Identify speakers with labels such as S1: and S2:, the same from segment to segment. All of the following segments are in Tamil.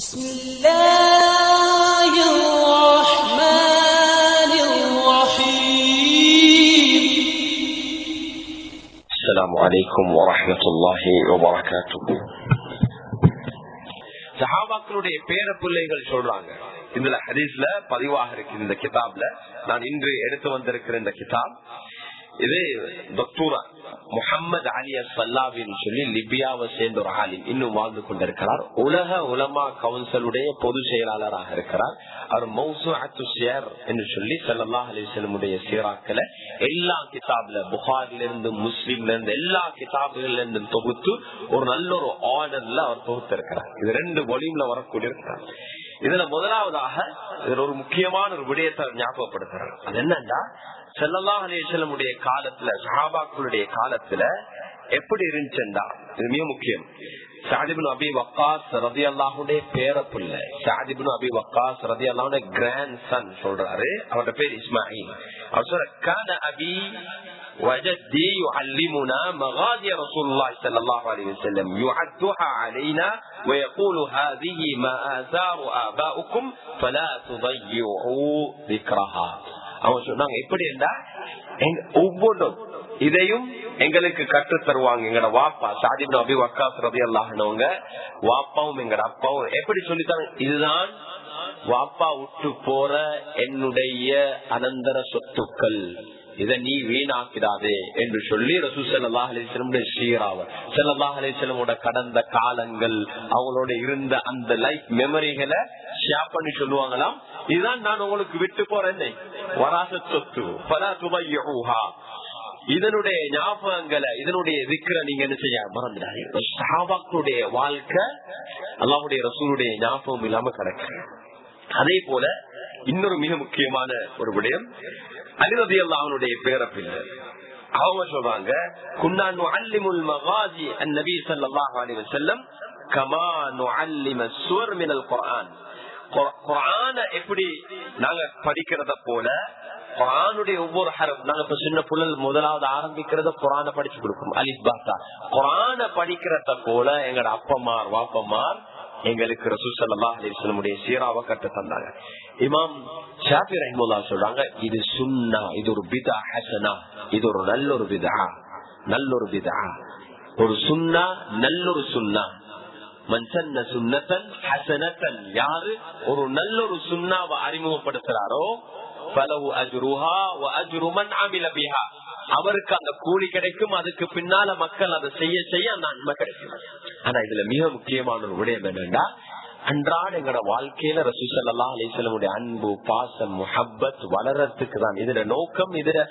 S1: بسم الله الرحمن الرحيم
S2: السلام عليكم ورحمة الله وبركاته சஹாபாக்களுடைய பேர பிள்ளைகள் சொல்றாங்க இதுல ஹதீஸ்ல பதிவாக இருக்கு இந்த கிதாப்ல நான் இன்று எடுத்து வந்திருக்கிற இந்த கிதாப் இது டாக்டூரா முகமது அலி அல்லாவின் சொல்லி லிபியாவை சேர்ந்த ஒரு ஆலிம். இன்னும் வாழ்ந்து கொண்டிருக்கிறார். உலக உலமா கவுன்சிலுடைய பொதுச் செயலாளராக இருக்கிறார். அவர் மௌசு ஷேர் என்று சொல்லி சல்லா அலிஸ்லமுடைய சீராக்களை எல்லா கிதாப்ல புகாரில இருந்து முஸ்லீம்ல இருந்து எல்லா கிதாபுகள்ல இருந்து தொகுத்து ஒரு நல்ல ஒரு ஆர்டர்ல அவர் தொகுத்து இருக்கிறார் இது ரெண்டு வொலியூம்ல வரக்கூடிய இருக்கிறார் இதுல முதலாவதாக இதுல ஒரு முக்கியமான ஒரு விடயத்தை ஞாபகப்படுத்துறாரு. அது என்னன்னா செல்லல்லா அலிசல்லமுடைய காலத்துல சஹாபாக்களுடைய காலத்துல எப்படி இருந்துச்சுண்டா இது மிக முக்கியம் சாதிபின் அபி வக்காஸ் ரதி அல்லாஹுடைய பேர புள்ள சாதிபின் அபி வக்காஸ் ரதி அல்லாஹுடைய கிராண்ட் சன் சொல்றாரு அவரோட பேர் இஸ்மாயில் அவர் சொல்ற கான அபி وجدي يعلمنا مغازي رسول الله صلى الله عليه وسلم يعدها علينا ويقول هذه ما آثار آباؤكم فلا تضيعوا ذكرها அவன் சொன்னாங்க எப்படி என்றா ஒவ்வொன்றும் இதையும் எங்களுக்கு கற்று தருவாங்க. எங்கட வாப்பா சாதிபின் அபி வக்காஸ் ரபி அல்லாஹனவங்க வாப்பாவும் எங்கட அப்பாவும் எப்படி சொல்லித்தாங்க? இதுதான் வாப்பா விட்டு போற என்னுடைய அனந்தர சொத்துக்கள். இதை நீ வீணாக்கிடாதே என்று சொல்லி ரசூ சல்லாஹ் அலிஸ்லமுடைய ஸ்ரீராவ சல்லாஹ் அலிஸ்லமோட கடந்த காலங்கள் அவங்களோட இருந்த அந்த லைஃப் மெமரிகளை ஷேர் பண்ணி சொல்லுவாங்களாம். இதுதான் நான் உங்களுக்கு விட்டு போறேன் வராச சொத்து பல துபையூஹா. இதனுடைய ஞாபகங்களை இதனுடைய விக்கிர நீங்க என்ன செய்ய மறந்துடாதீங்க. சாபாக்களுடைய வாழ்க்கை அல்லாவுடைய ரசூலுடைய ஞாபகம் இல்லாம கிடக்கு. அதே போல இன்னொரு மிக முக்கியமான ஒரு விடயம். அலிரதி அல்லாஹனுடைய பேரப்பிள்ளை. அவங்க சொல்றாங்க குன்னான் அல்லிமுல் மகாஜி அந்நபி சல்லாஹ் அலைஹி வஸல்லம் கமா நுஅல்லிம சுவர் மினல் குர்ஆன். குரான எப்படி நாங்க படிக்கிறத போல குரானுடைய ஒவ்வொரு ஹரம் நாங்க இப்ப சின்ன புள்ளல் முதலாவது ஆரம்பிக்கிறத குரான படிச்சு கொடுக்கும் அலிப் பாத்தா. குரான படிக்கிறத போல எங்கட அப்பமார் வாப்பமார் எங்களுக்கு ரசூசல்லா அலிஸ்லமுடைய சீராவை கட்ட தந்தாங்க. இமாம் ஷாபி ரஹிமுல்லா சொல்றாங்க இது சுன்னா இது ஒரு பிதா ஹசனா இது ஒரு நல்ல ஒரு விதா நல்ல ஒரு பிதா. ஒரு சுன்னா நல்ல ஒரு சுன்னா. மன்சன்ன சுன்னத்தன் ஹசனத்தன் யாரு? ஒரு நல்ல ஒரு சுண்ணாவை அறிமுகப்படுத்துறாரோ? பலவு அஜ்ருஹா அஜ்ருமன் அமில பிஹா அவருக்கு அந்த கூலி கிடைக்கும். அதுக்கு பின்னால மக்கள் அதை செய்ய செய்ய அந்த நன்மை கிடைக்கும். ஆனா இதுல மிக முக்கியமான ஒரு விடயம் என்னன்னா அன்றாட எங்களோட வாழ்க்கையில ரசூசல்லா அலிசலமுடைய அன்பு பாசம் முஹப்பத் வளர்றதுக்கு தான் இதுல நோக்கம் இதுல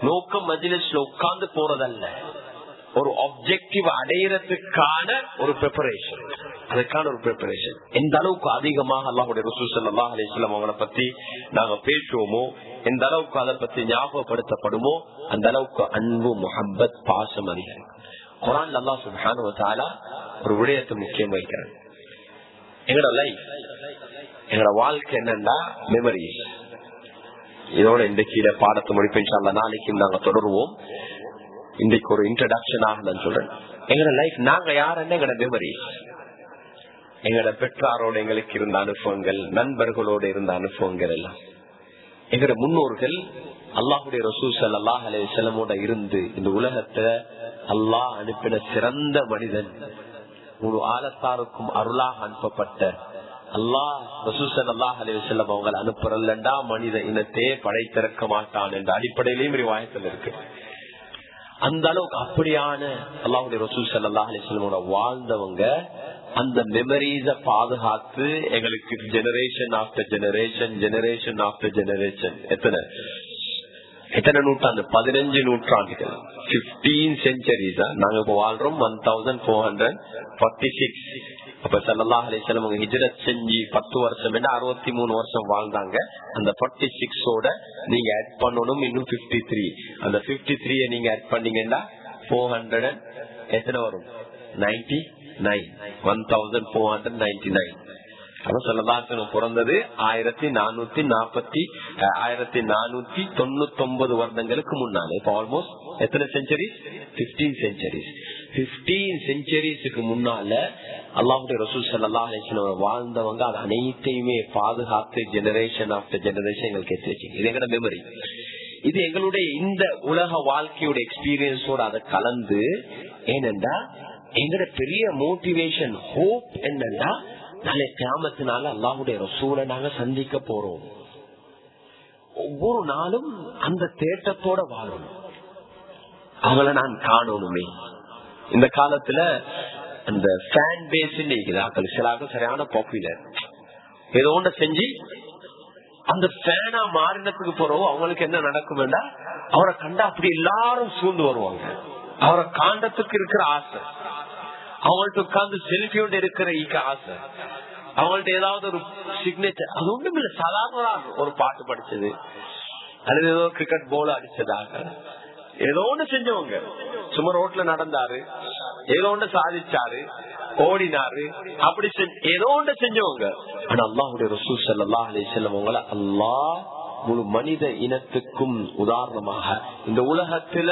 S2: நோக்கம் மஜிலிஸ்ல உட்கார்ந்து போறதல்ல. ஒரு ஆப்ஜெக்டிவ் அடையறதுக்கான ஒரு ப்ரிப்பரேஷன் அதுக்கான ஒரு ப்ரிப்பரேஷன் எந்த அளவுக்கு அதிகமாக அல்லாஹுடைய ரசூசல் அல்லாஹ் அலிஸ்லாம் அவங்களை பத்தி நாங்க பேசுவோமோ எந்த அளவுக்கு அதை பத்தி ஞாபகப்படுத்தப்படுமோ அந்த அளவுக்கு அன்பு முஹப்பத் பாசம் அதிகம். குரான் அல்லா சுபான ஒரு விடயத்தை முக்கியம் வைக்கிறாங்க எங்களோட லைஃப் எங்களோட வாழ்க்கை என்னன்னா மெமரிஸ் இதோட இந்த கீழே பாடத்தை முடிப்பேன் நாளைக்கும் நாங்க தொடருவோம். இன்றைக்கு ஒரு இன்ட்ரடக்ஷன் ஆகலன்னு நான் சொல்றேன். எங்களோட லைஃப் நாங்க யாருன்னு எங்களோட மெமரி எங்களோட பெற்றாரோட எங்களுக்கு இருந்த அனுபவங்கள் நண்பர்களோட இருந்த அனுபவங்கள் எல்லாம். எங்களோட முன்னோர்கள் அல்லாஹுடைய ரசூசல் அல்லாஹ் அலே செலமோட இருந்து இந்த உலகத்தை அல்லாஹ் அனுப்பின சிறந்த மனிதன் ஒரு ஆலத்தாருக்கும் அருளாக அனுப்பப்பட்ட அல்லாஹ் ரசூசன் அல்லாஹ் அலே செல்லம் அவங்களை அனுப்புறல்லண்டா மனித இனத்தையே படைத்திறக்க மாட்டான் என்ற அடிப்படையிலேயும் வாயத்தில் இருக்கு. அந்த அளவுக்கு அப்படியான அல்லாஹுடைய ரசூல் சல்லா அலிஸ்லமோட வாழ்ந்தவங்க அந்த மெமரிஸ பாதுகாத்து எங்களுக்கு generation after generation generation after generation எத்தனை? எத்தனை நூற்றாண்டு? பதினஞ்சு நூற்றாண்டுகள். பிப்டீன் செஞ்சுரிஸ் நாங்க இப்ப வாழ்றோம் one thousand four hundred forty six அப்ப சல்லா அலிஸ்லாம் அவங்க ஹிஜரத் செஞ்சு பத்து வருஷம் என்ன அறுபத்தி மூணு வருஷம் வாழ்ந்தாங்க. அந்த ஃபார்ட்டி சிக்ஸோட நீங்க ஆட் பண்ணணும் இன்னும் பிப்டி த்ரீ அந்த பிப்டி த்ரீய நீங்க ஆட் பண்ணீங்கன்னா ஃபோர் ஹண்ட்ரட் எத்தனை வரும்? Ninety nine one thousand four hundred ninety nine சொல்லதாசனம் பிறந்தது ஆயிரத்தி நானூத்தி நாற்பத்தி ஆயிரத்தி நானூத்தி தொண்ணூத்தி ஒன்பது வருடங்களுக்கு முன்னால. இப்ப ஆல்மோஸ்ட் எத்தனை செஞ்சுரிஸ் பிப்டீன் செஞ்சுரிஸ் பிப்டீன் செஞ்சுரிஸுக்கு முன்னால அல்லாஹுடைய ரசூல் சல்லா அலிஸ்லாம் வாழ்ந்தவங்க அது அனைத்தையுமே பாதுகாத்து ஜெனரேஷன் ஆஃப்டர் ஜெனரேஷன் எங்களுக்கு எடுத்து வச்சுங்க இது எங்களோட மெமரி இது எங்களுடைய இந்த உலக வாழ்க்கையோட எக்ஸ்பீரியன்ஸோட அதை கலந்து ஏனென்றா எங்களோட பெரிய மோட்டிவேஷன் ஹோப் என்னன்னா நாளை கிராமத்தினால அல்லாஹுடைய ரசூலை நாங்க சந்திக்க போறோம். ஒவ்வொரு நாளும் அந்த தேட்டத்தோட வாழணும் அவளை நான் காணணுமே இந்த காலத்துல அந்த ஃபேன் பேஸ் இருக்குது சிலாக சரியான பாப்புலர் ஏதோ ஒன்று செஞ்சு அந்த ஃபேனா மாறினத்துக்கு போறோம் அவங்களுக்கு என்ன நடக்கும் வேண்டாம் அவரை கண்டா அப்படி எல்லாரும் சூழ்ந்து வருவாங்க. அவரை காண்டத்துக்கு இருக்கிற ஆசை. அவங்கள்ட்ட உட்கார்ந்து செல்ஃபியோட இருக்கிற ஈக்க ஆசை. அவங்கள்ட்ட ஏதாவது ஒரு சிக்னேச்சர் அது ஒண்ணும் இல்ல சாதாரண ஒரு பாட்டு படிச்சது. அல்லது ஏதோ கிரிக்கெட் போல அடிச்சதாக. ஏதோ ஒண்ணு செஞ்சவங்க. சும்மா ரோட்ல நடந்தாரு. ஏதோ ஒண்ணு சாதிச்சாரு. ஓடினாரு. அப்படி ஏதோ ஒண்ணு செஞ்சவங்க. ஆனா அல்லாஹுடைய ரசூ சல்லா அலி செல்லவங்கள அல்லாஹ் முழு மனித இனத்துக்கும் உதாரணமாக இந்த உலகத்துல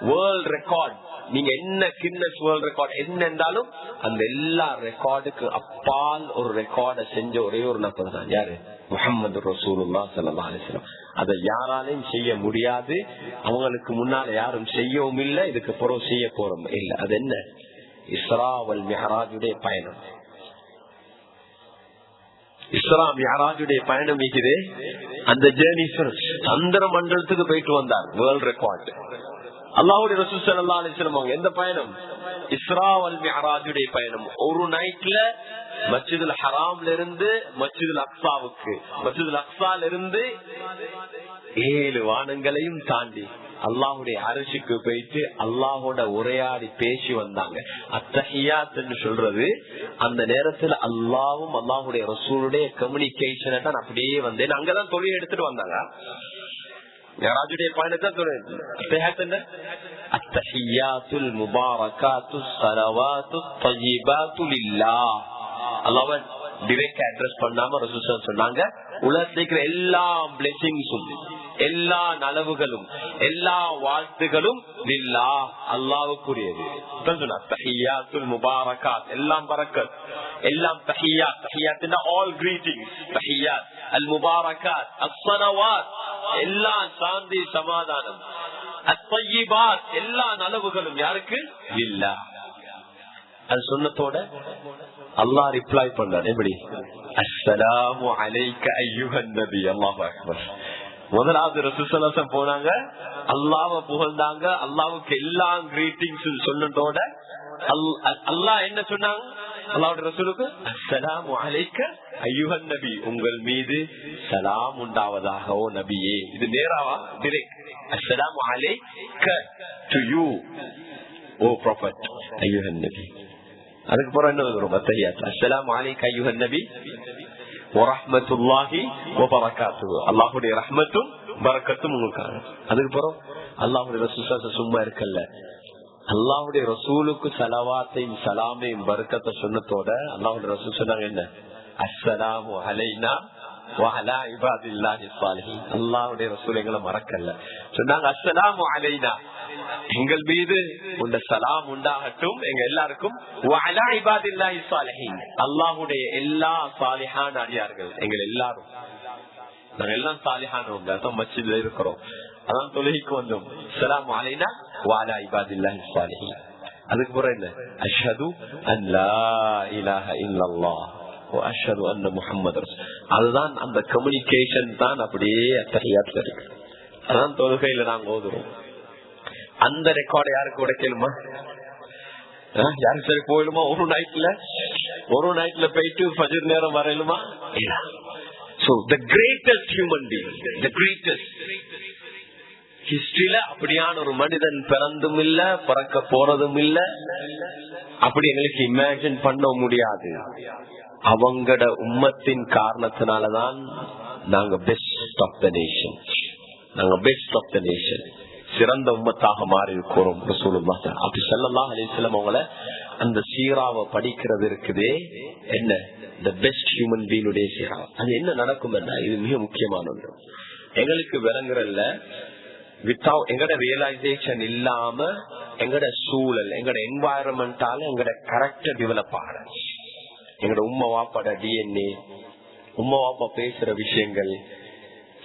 S2: வேர்ல்ட் ரெக்கார்ட் நீங்க என்ன கின்னஸ் வேர்ல்ட் ரெக்கார்ட் என்ன இருந்தாலும் அந்த எல்லா ரெக்கார்டுக்கு அப்பால் ஒரு ரெக்கார்ட செஞ்ச ஒரே ஒரு நபர் தான். யாரு? முகமது ரசூலுல்லா சல்லா அலிஸ்லாம் அதை யாராலையும் செய்ய முடியாது. அவங்களுக்கு முன்னால யாரும் செய்யவும் இல்லை. இதுக்கு பிறகு செய்ய போறோம். இல்ல. அது என்ன? இஸ்ராவல் மெஹராஜுடைய பயணம். இஸ்லாம் யாராஜுடைய பயணம் இருக்குது அந்த ஜேர்னி சந்திர மண்டலத்துக்கு போயிட்டு வந்தார். வேர்ல்ட் ரெக்கார்ட் அல்லாஹுடைய ரசூல் சல்லா அலிஸ்லம் எந்த பயணம்? இஸ்ராவல் மியராஜுடைய பயணம். ஒரு நைட்ல மஸ்ஜிதுல் ஹராம்ல இருந்து மஸ்ஜிதுல் அக்சாவுக்கு மஸ்ஜிதுல் அக்சால இருந்து ஏழு வானங்களையும் தாண்டி அல்லாஹுடைய அரிசிக்கு போயிட்டு அல்லாஹோட உரையாடி பேசி வந்தாங்க. அத்தஹியாத்துன்னு சொல்றது அந்த நேரத்துல அல்லாவும் அல்லாஹுடைய ரசூலுடைய கம்யூனிகேஷனை தான் அப்படியே வந்தேன். அங்கதான் தொழில் எடுத்துட்டு வந்தாங்க. யாராஜுடைய பயணத்தை தொழில் அத்தஹியாத்துல் முபாரகாத்து சலவாத்து தஜிபாத்து லில்லா அல்லாஹ் டிரெக்ட் அட்ரஸ் பண்ணாம ரசூல் சொன்னாங்க உலகத்துல எல்லா பிளெஸிங்ஸும் எல்லா நலவுகளும் எல்லா வாழ்த்துகளும் இல்லா அல்லாவுக்குரியது. முபாரகாத். எல்லாம் பறக்கத் எல்லாம் தஹியாத். தஹியாத்னா ஆல் கிரீட்டிங் தஹியாத். அல் முபாரகாத். அஸ்ஸனவாத் எல்லா சாந்தி சமாதானம். அத்தயிபாத் எல்லா நலவுகளும் யாருக்கு? இல்லா அது சொன்னதோட அல்லாஹ் ரிப்ளை பண்ணார். எப்படி? அஸ்ஸலாமு அலைக்க ஐயுஹன் நபி. அல்லாஹ் அக்பர். முதலாவது ரசூசலாசம் போனாங்க. அல்லாவ புகழ்ந்தாங்க. அல்லாவுக்கு எல்லா கிரீட்டிங்ஸ் சொன்னதோட அல்லாஹ் என்ன சொன்னாங்க? அல்லாவுடைய ரசூலுக்கு அஸ்லாம் அலைக்க ஐயுகன் நபி. உங்கள் மீது சலாம் உண்டாவதாக ஓ நபியே. இது நேராவா? டிரெக்ட் அஸ்லாம் அலைக்க டு யூ ஓ ப்ராஃபட் ஐயுகன் நபி. அதுக்கு அப்புறம் என்ன வரும்? அத்தஹியாத் அஸ்லாம் அலைக்க ஐயுகன் நபி. வரஹ்மத்துல்லாஹி வபரகாத்துஹு. அல்லாஹுடைய ரஹ்மத்தும் பறக்கத்தும் உங்களுக்காக. அதுக்கு பிறகு அல்லாஹ்வுடைய சும்மா இருக்கல்ல. அல்லாஹுடைய ரசூலுக்கு சலவாத்தையும் சலாமையும் பறக்கத்தை சொன்னதோட அல்லாஹுடைய ரசூல் சொன்னாங்க என்ன? அஸ்ஸலாமு அலைனா வஅலா இபாதில்லாஹி ஸாலிஹீன் அல்லாஹ்வுடைய ரசூல் எங்களை மறக்கல்ல சொன்னாங்க அஸ்ஸலாமு அலைனா எங்கள் மீது உண்ட சலாம் உண்டாகட்டும் எங்க எல்லாருக்கும் அல்லாஹுடைய எல்லா சாலிஹான் அடியார்கள் எங்கள் எல்லாரும் நாங்க எல்லாம் சாலிஹானவங்க அதான் மச்சில இருக்கிறோம் அதான் தொழுகைக்கு வந்தோம் சலாம் அலைனா வாலா இபாதில்லாஹி சாலிஹீன் அதுக்கு பிறகு என்ன அஷ்ஹது அன் லா இலாஹ இல்லல்லாஹ் அஷ்ஹது அன்ன முஹம்மது அதுதான் அந்த கம்யூனிகேஷன் தான் அப்படியே அத்தகையாத்துல இருக்கு. அதான் தொழுகையில நாங்க ஓதுறோம். அந்த ரெக்கார்டு யாருக்கு உடைக்கணுமா? யாருக்கு சரி போயிடுமா ஒரு நைட்ல ஒரு நைட்ல போயிட்டு பஜர் நேரம் வரையிலுமா? So the greatest human being the greatest ஹிஸ்டரியில அப்படியான ஒரு மனிதன் பிறந்தும் இல்ல பிறக்க போறதும் இல்ல. அப்படி எங்களுக்கு இமேஜின் பண்ண முடியாது. அவங்கட உம்மத்தின் காரணத்தினாலதான் நாங்க பெஸ்ட் ஆஃப் த நேஷன் நாங்க பெஸ்ட் ஆஃப் த நேஷன் சிறந்த உம்மத்தாக மாறி இருக்கிறோம் அப்படி சொல்லலாம் அலிஸ்லாம் அவங்கள அந்த சீராவை படிக்கிறது இருக்குதே என்ன? த பெஸ்ட் ஹியூமன் பீனுடைய சீரா. அது என்ன நடக்கும் இது மிக முக்கியமான ஒன்று. எங்களுக்கு விளங்குறல்ல வித்தவுட் எங்கட ரியலைசேஷன் இல்லாம எங்கட சூழல் எங்கட என்வாயன்மெண்டால எங்கட கரெக்டா டெவலப் ஆகிற எங்களோட உம்மா வாப்பாட டிஎன்ஏ உம்மா வாப்பா பேசுற விஷயங்கள்.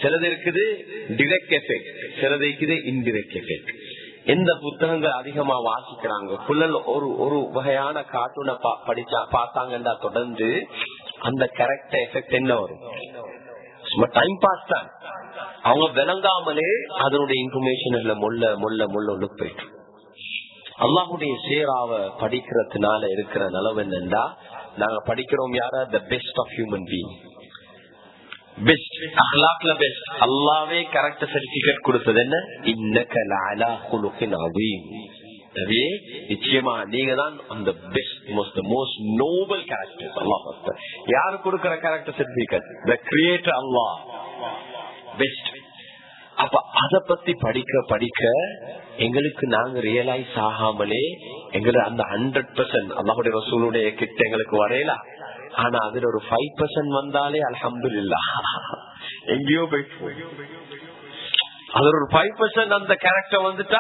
S2: சிலது இருக்குது டிரெக்ட் எஃபெக்ட் சிலது இருக்குது இன்டிரெக்ட் எஃபெக்ட் எந்த புத்தகங்கள் அதிகமா வாசிக்கிறாங்க? புள்ளல் ஒரு ஒரு வகையான கார்ட்டூனை படிச்சா பார்த்தாங்கன்னா தொடர்ந்து அந்த கரெக்ட் எஃபெக்ட் என்ன வரும்? சும்மா டைம் பாஸ் தான். அவங்க விளங்காமலே அதனுடைய இன்ஃபர்மேஷன்ல முள்ள முள்ள முள்ள உள்ள போயிட்டு. அல்லாஹுடைய சேராவ படிக்கிறதுனால இருக்கிற நிலவு என்னண்டா நாங்க படிக்கிறோம் யார? The best of human being best அஹ்லாக்ல best அல்லாவே கரெக்ட் சர்டிபிகேட் கொடுத்தது என்ன? இன்னக்க குலுகின் அதீம் நிச்சயமா நீங்க தான் அந்த best most most noble character அல்லாஹ் யாரு கொடுக்கிற கேரக்டர் சர்டிபிகேட் த கிரியேட்டர் அல்லாஹ். பெஸ்ட் அப்ப அத பத்தி படிக்க படிக்க எங்களுக்கு நாங்க ரியலைஸ் ஆகாமலே எங்களை அந்த ஹண்ட்ரட் பெர்சன்ட் அல்லாஹுடைய ரசூலுடைய கிட்ட எங்களுக்கு வரையலாம் ஆனா அதுல ஒரு ஃபைவ் பர்சன்ட் வந்தாலே அலமது எங்கேயோ போயிட்டு அதுல ஒரு ஃபைவ் பர்சன்ட் அந்த கேரக்டர் வந்துட்டா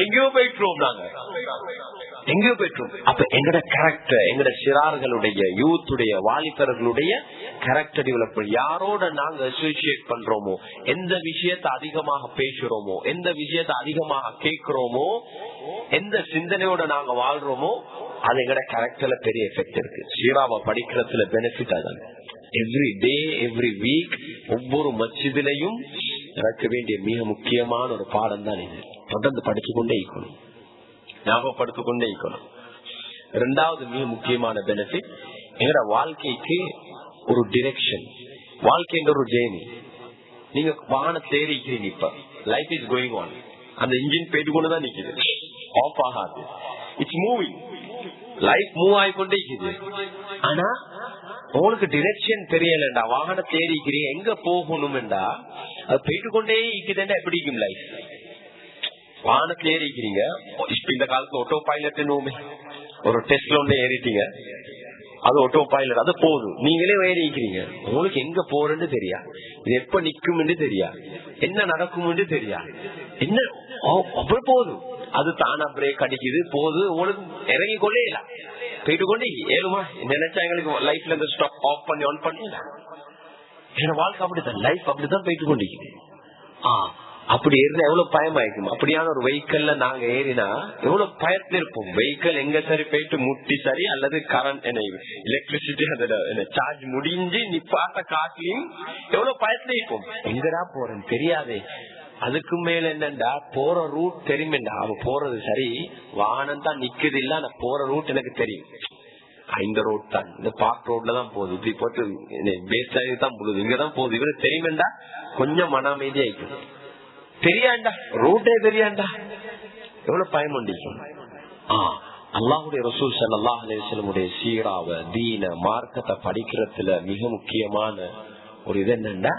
S2: எங்கேயோ போயிட்டுருவோம் நாங்க. எங்கேயோ போயிட்டோம் அப்ப எங்கட கேரக்டர் எங்கட சிறார்களுடைய யூத்துடைய வாலிபர்களுடைய கேரக்டர் டெவலப்மெண்ட் யாரோட நாங்க அசோசியேட் பண்றோமோ எந்த விஷயத்த அதிகமாக பேசுறோமோ எந்த விஷயத்த அதிகமாக கேட்கிறோமோ எந்த சிந்தனையோட நாங்க வாழ்றோமோ அது எங்கட கேரக்டர்ல பெரிய எஃபெக்ட் இருக்கு. சீராவை படிக்கிறதுல பெனிஃபிட் அதான் எவ்ரி டே எவ்ரி வீக் ஒவ்வொரு மச்சிதிலையும் நடக்க வேண்டிய மிக முக்கியமான ஒரு பாடம் தான் இது. தொடர்ந்து படிச்சுக்கொண்டே இருக்கணும். ஞாபகப்படுத்திக்கொண்டே இருக்கணும். ரெண்டாவது மிக முக்கியமான பெனிஃபிட் எங்கட வாழ்க்கைக்கு ஒரு டிரெக்ஷன் வாழ்க்கைன்ற ஒரு ஜேர்னி நீங்க வாகன தேடிக்கிறீங்க இப்ப. லைஃப் இஸ் கோயிங் ஆன் அந்த இன்ஜின் போயிட்டு கொண்டுதான் நிக்குது. ஆஃப் ஆகாது. இட்ஸ் மூவிங் லைஃப் மூவ் ஆகிக்கொண்டே இருக்குது. ஆனா உங்களுக்கு டிரெக்ஷன் தெரியலண்டா வாகன தேடிக்கிறீங்க எங்க போகணும்டா அது போயிட்டு கொண்டே இருக்குதுண்டா எப்படி இருக்கும் லைஃப் வானத்துல ஏறிக்கிறீங்க இப்ப இந்த காலத்துல ஆட்டோ பைலட் ஒரு டெஸ்ட்ல ஒன்று ஏறிட்டீங்க அது ஆட்டோ பைலட் அது போதும். நீங்களே ஏறிக்கிறீங்க. உங்களுக்கு எங்க போறேன்னு தெரியா? இது எப்ப நிக்கும்னு தெரியா? என்ன நடக்கும்னு தெரியா? என்ன? அப்புறம் போதும். அது தானா பிரேக் அடிக்குது போது உங்களுக்கு இறங்கி கொள்ளே இல்லை. போயிட்டு கொண்டே ஏழுமா நினைச்சா எங்களுக்கு லைஃப்ல இருந்து ஸ்டாப் ஆஃப் பண்ணி ஆன் பண்ணிடலாம் என் வாழ்க்கை அப்படித்தான் லைஃப் அப்படித்தான் போயிட்டு கொண்டிருக்குது ஆஹ் அப்படி ஏறினா எவ்வளவு பயமாயிருக்கும் அப்படியான ஒரு வெஹிக்கல்ல நாங்க ஏறினா எவ்வளவு பயத்துல இருப்போம் வெஹிக்கல் எங்க சரி போயிட்டு முட்டி சரி அல்லது கரண்ட் என்ன எலக்ட்ரிசிட்டி அதோட சார்ஜ் முடிஞ்சு நிப்பாட்ட காட்டிலையும் எவ்வளவு பயத்துல இருப்போம் எங்கடா போறேன் தெரியாதே அதுக்கு மேல என்னண்டா? போற ரூட் தெரியுமேண்டா? அவன் போறது சரி. வாகனம் தான் நிக்குது இல்ல ஆனா போற ரூட் எனக்கு தெரியும். இந்த ரோட் தான். இந்த பார்க் ரோட்ல தான் போகுது. இப்படி போட்டு பேஸ்ட் ஆகி தான் போகுது. இங்கதான் போகுது. இவரு தெரியுமேண்டா? கொஞ்சம் மன அமைதி ஆயிக்கும் தெரியாண்டா ரூட்டே தெரியாண்டா? எவ்வளவு பயம் உண்டிக்கும் அல்லாஹுடைய ரசூல் சல்லா அலிஸ்லமுடைய சீராவ தீன மார்க்கத்தை படிக்கிறதுல மிக முக்கியமான ஒரு இது என்னன்னா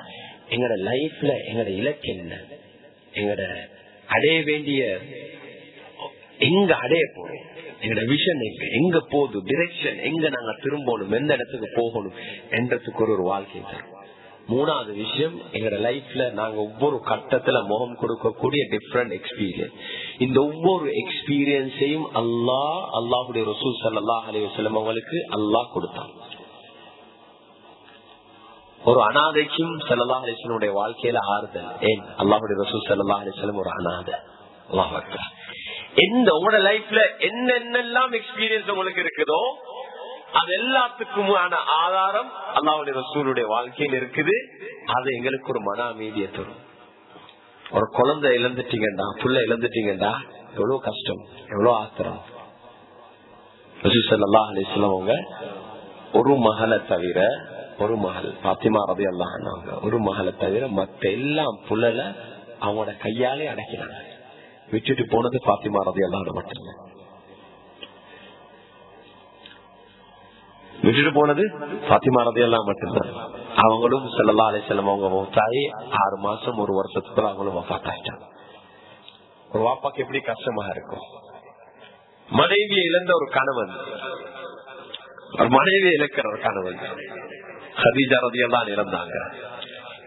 S2: எங்கட லைஃப்ல எங்கட இலக்கு என்ன? எங்கட அடைய வேண்டிய எங்க அடைய போறோம்? எங்கட விஷன் எங்க? எங்க போகுது? டிரெக்ஷன் எங்க நாங்க திரும்பணும்? எந்த இடத்துக்கு போகணும்? என்றதுக்கு ஒரு ஒரு வாழ்க்கை தரும். மூணாவது விஷயம் எங்களோட லைஃப்ல நாங்க ஒவ்வொரு கட்டத்துல முகம் கொடுக்கக்கூடிய டிஃப்ரெண்ட் எக்ஸ்பீரியன்ஸ் இந்த ஒவ்வொரு எக்ஸ்பீரியன்ஸையும் அல்லாஹ் அல்லாஹுடைய ரசூல் சல்லாஹ் அலி வசலம் அவங்களுக்கு அல்லாஹ் கொடுத்தான். ஒரு அனாதைக்கும் சல்லா அலிஸ்லனுடைய வாழ்க்கையில ஆறுதல். ஏன்? அல்லாஹுடைய ரசூல் சல்லா அலிஸ்லம் ஒரு அனாதை. எந்த உங்களோட லைஃப்ல என்னென்னலாம் எக்ஸ்பீரியன்ஸ் உங்களுக்கு இருக்குதோ அது எல்லாத்துக்குமான ஆதாரம் அல்லாவுடைய ரசூலுடைய வாழ்க்கையில் இருக்குது. அது எங்களுக்கு ஒரு மன அமைதியை தரும். ஒரு குழந்தை இழந்துட்டீங்கடா புள்ள இழந்துட்டீங்கடா எவ்வளவு கஷ்டம் எவ்வளவு ஆத்திரம். ரசூசல்லா அலிஸ்லாம் அவங்க ஒரு மகளை தவிர ஒரு மகள் பாத்திமா ரவி அல்லாஹ் ஒரு மகளை தவிர மத்த எல்லாம் புள்ளல அவங்களோட கையாலே அடைக்கிறாங்க விட்டுட்டு போனது பாத்திமா ரவி அல்லாஹ் மட்டும்தான் விட்டுட்டு போனது பாத்திமா ரதி எல்லாம் மட்டும்தான் அவங்களும் செல்லல்லா அலை செல்லம் அவங்க தாய் ஆறு மாசம் ஒரு வருஷத்துக்குள்ள அவங்களும் வஃத்தாயிட்டாங்க ஒரு வாப்பாக்கு எப்படி கஷ்டமா இருக்கும்? மனைவியை இழந்த ஒரு கணவன். ஒரு மனைவியை கணவன். ஹதீஜா எல்லாம் இழந்தாங்க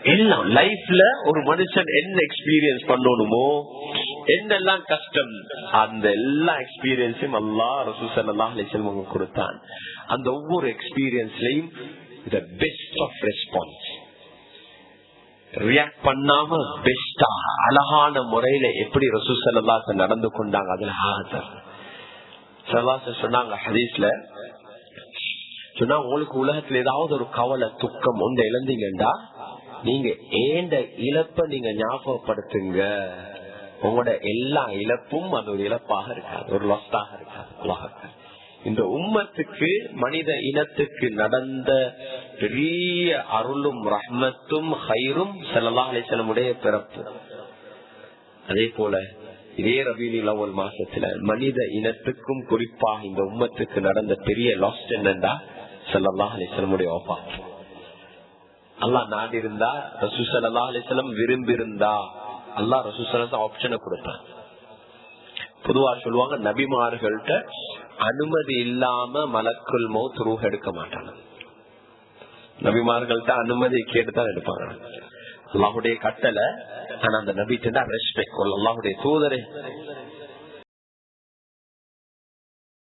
S2: எல்லாம் லைஃப்ல ஒரு மனுஷன் என்ன எக்ஸ்பீரியன்ஸ் பண்ணணுமோ என்னெல்லாம் கஷ்டம் அந்த எல்லா எக்ஸ்பீரியன்ஸையும் அல்லா ரசூசல்லா கொடுத்தான். அந்த ஒவ்வொரு எக்ஸ்பீரியன்ஸ்லயும் the best of response react பண்ணாம பெஸ்டா அழகான முறையில எப்படி ரசூசல்லா நடந்து கொண்டாங்க அதுல சொன்னாங்க ஹதீஸ்ல சொன்னா உங்களுக்கு உலகத்துல ஏதாவது ஒரு கவலை துக்கம் ஒன்று இழந்தீங்கண்டா நீங்க ஏண்ட இழப்ப நீங்க ஞாபகப்படுத்துங்க? உங்களோட எல்லா இழப்பும் அது ஒரு இழப்பாக இருக்காது ஒரு லொஸ்டாக இருக்காது இந்த உம்மத்துக்கு மனித இனத்துக்கு நடந்த பெரிய அருளும் ரஹ்மத்தும் ஹைரும் செல்லல்லா அலிசலமுடைய பிறப்பு. அதே போல இதே ரபீனி லவல் மாசத்துல மனித இனத்துக்கும் குறிப்பாக இந்த உம்மத்துக்கு நடந்த பெரிய லாஸ்ட் என்னண்டா செல்லல்லா அலிசலமுடைய ஒப்பாத்து அல்லா நாடி இருந்தா ரசூசல்லா அலிசலம் விரும்பி இருந்தா அல்லா ரசூசல ஆப்ஷனை கொடுத்தான். பொதுவா சொல்லுவாங்க நபிமார்கள்ட்ட அனுமதி இல்லாம மலக்குள் மௌத் ரூஹ் எடுக்க மாட்டாங்க. நபிமார்கள்ட்ட அனுமதி கேட்டுதான் எடுப்பாங்க. அல்லாஹுடைய கட்டளை ஆனா அந்த நபிட்டு ரெஸ்பெக்ட் அல்லாஹுடைய தூதரே